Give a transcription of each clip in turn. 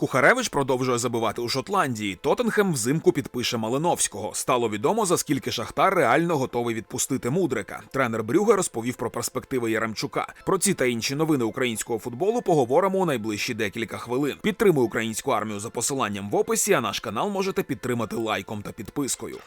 Кухаревич продовжує забивати у Шотландії. Тоттенхем взимку підпише Малиновського. Стало відомо, за скільки Шахтар реально готовий відпустити Мудрика. Тренер Брюге розповів про перспективи Яремчука. Про ці та інші новини українського футболу поговоримо у найближчі декілька хвилин. Підтримуй українську армію за посиланням в описі, а наш канал можете підтримати лайком та підпискою.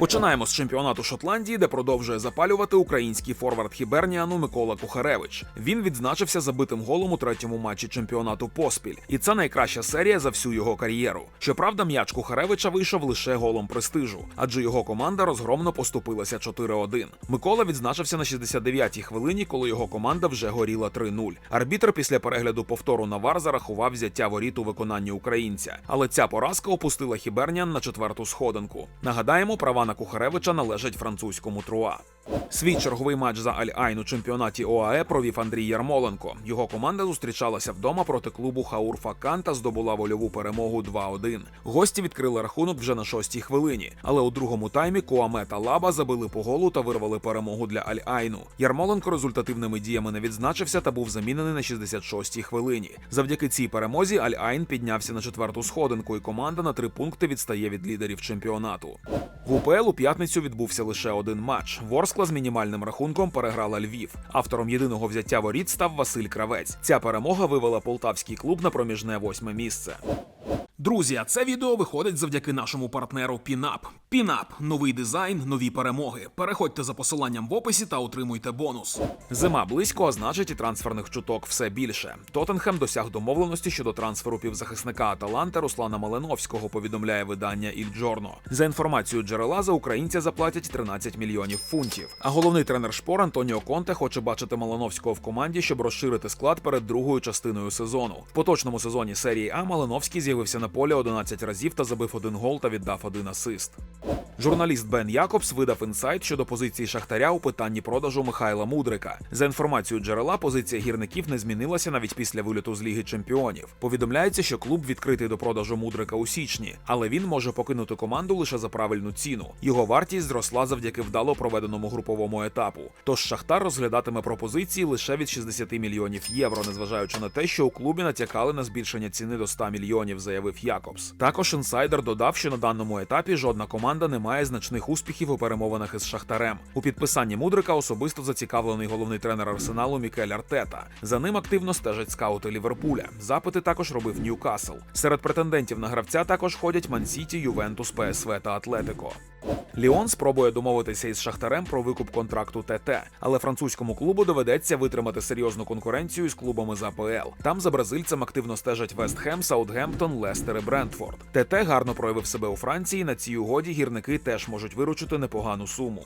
Починаємо з чемпіонату Шотландії, де продовжує запалювати український форвард Хіберніану Микола Кухаревич. Він відзначився забитим голом у третьому матчі чемпіонату поспіль, і це найкраща серія за всю його кар'єру. Щоправда, м'яч Кухаревича вийшов лише голом престижу, адже його команда розгромно поступилася 4-1. Микола відзначився на 69-й хвилині, коли його команда вже горіла 3-0. Арбітр після перегляду повтору на вар зарахував взяття воріт у виконанні українця. Але ця поразка опустила Хіберніан на четверту сходинку. Нагадаємо, права на Кухаревича належать французькому труа. Свій черговий матч за Аль-Айн у чемпіонаті ОАЕ провів Андрій Ярмоленко. Його команда зустрічалася вдома проти клубу Хаур Факан та здобула вольову перемогу 2-1. Гості відкрили рахунок вже на шостій хвилині, але у другому таймі Куаме та Лаба забили по голу та вирвали перемогу для Аль-Айну. Ярмоленко результативними діями не відзначився та був замінений на 66-й хвилині. Завдяки цій перемозі Аль-Айн піднявся на четверту сходинку, і команда на три пункти відстає від лідерів чемпіонату. В УПЛ у п'ятницю відбувся лише один матч. Ворскла з мінімальним рахунком переграла Львів. Автором єдиного взяття воріт став Василь Кравець. Ця перемога вивела полтавський клуб на проміжне восьме місце. Друзі, це відео виходить завдяки нашому партнеру Пінап. Пінап новий дизайн, нові перемоги. Переходьте за посиланням в описі та отримуйте бонус. Зима близько, а значить і трансферних чуток все більше. Тоттенхем досяг домовленості щодо трансферу півзахисника Аталанта Руслана Малиновського. Повідомляє видання Іль Джорно. За інформацією джерела за українця заплатять 13 мільйонів фунтів. А головний тренер шпор Антоніо Конте хоче бачити Малиновського в команді, щоб розширити склад перед другою частиною сезону. В поточному сезоні серії А Малиновський з'явився на полі 11 разів та забив один гол та віддав один асист. Журналіст Бен Якобс видав інсайт щодо позиції Шахтаря у питанні продажу Михайла Мудрика. За інформацією джерела, позиція гірників не змінилася навіть після виліту з Ліги Чемпіонів. Повідомляється, що клуб відкритий до продажу Мудрика у січні, але він може покинути команду лише за правильну ціну. Його вартість зросла завдяки вдало проведеному груповому етапу. Тож Шахтар розглядатиме пропозиції лише від 60 мільйонів євро, незважаючи на те, що у клубі натякали на збільшення ціни до 100 мільйонів, заявив Якобс. Також інсайдер додав, що на даному етапі жодна команда не має значних успіхів у перемовинах із Шахтарем. У підписанні Мудрика особисто зацікавлений головний тренер Арсеналу Мікель Артета. За ним активно стежать скаути Ліверпуля. Запити також робив Ньюкасл. Серед претендентів на гравця також ходять Мансіті, Ювентус, ПСВ та Атлетико. Ліон спробує домовитися із Шахтарем про викуп контракту ТТ, але французькому клубу доведеться витримати серйозну конкуренцію з клубами з АПЛ. Там за бразильцем активно стежать Вестхем, Саутгемптон, Лестер і Брентфорд. ТТ гарно проявив себе у Франції. На цій угоді гірники теж можуть виручити непогану суму.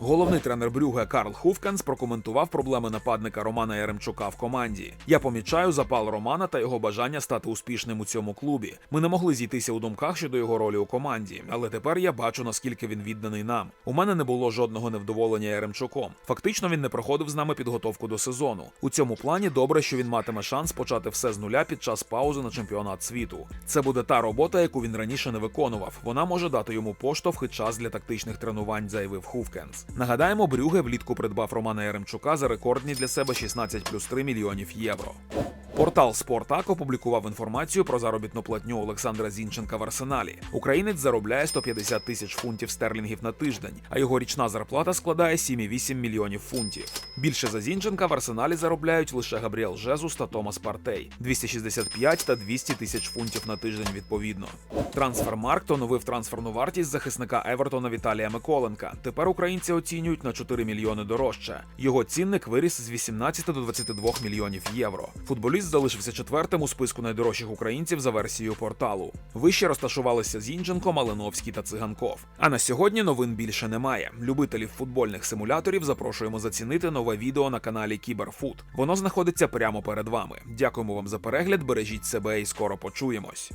Головний тренер Брюге Карл Хуфкенс прокоментував проблеми нападника Романа Яремчука в команді. Я помічаю запал Романа та його бажання стати успішним у цьому клубі. Ми не могли зійтися у думках щодо його ролі у команді, але тепер я бачу наскільки він відданий нам. У мене не було жодного невдоволення Яремчуком. Фактично він не проходив з нами підготовку до сезону. У цьому плані добре, що він матиме шанс почати все з нуля під час паузи на чемпіонат світу. Це буде та робота, яку він раніше не виконував. Вона може дати йому поштовх і час для тактичних тренувань, заявив Хуфкенс. Нагадаємо, Брюге влітку придбав Романа Яремчука за рекордні для себе 16 плюс 3 мільйонів євро. Портал Спортак опублікував інформацію про заробітну платню Олександра Зінченка в Арсеналі. Українець заробляє 150 тисяч фунтів стерлінгів на тиждень, а його річна зарплата складає 7,8 мільйонів фунтів. Більше за Зінченка в Арсеналі заробляють лише Габріел Жезус та Томас Партей 265 та 200 тисяч фунтів на тиждень відповідно. Трансфермаркт оновив трансферну вартість захисника Евертона Віталія Миколенка. Тепер українці оцінюють на 4 мільйони дорожче. Його цінник виріс з 18 до 22 мільйонів євро. Футболіст залишився четвертим у списку найдорожчих українців за версією порталу. Вище розташувалися Зінченко, Малиновський та Циганков. А на сьогодні новин більше немає. Любителів футбольних симуляторів запрошуємо зацінити нове відео на каналі Кіберфут. Воно знаходиться прямо перед вами. Дякуємо вам за перегляд, бережіть себе і скоро почуємось.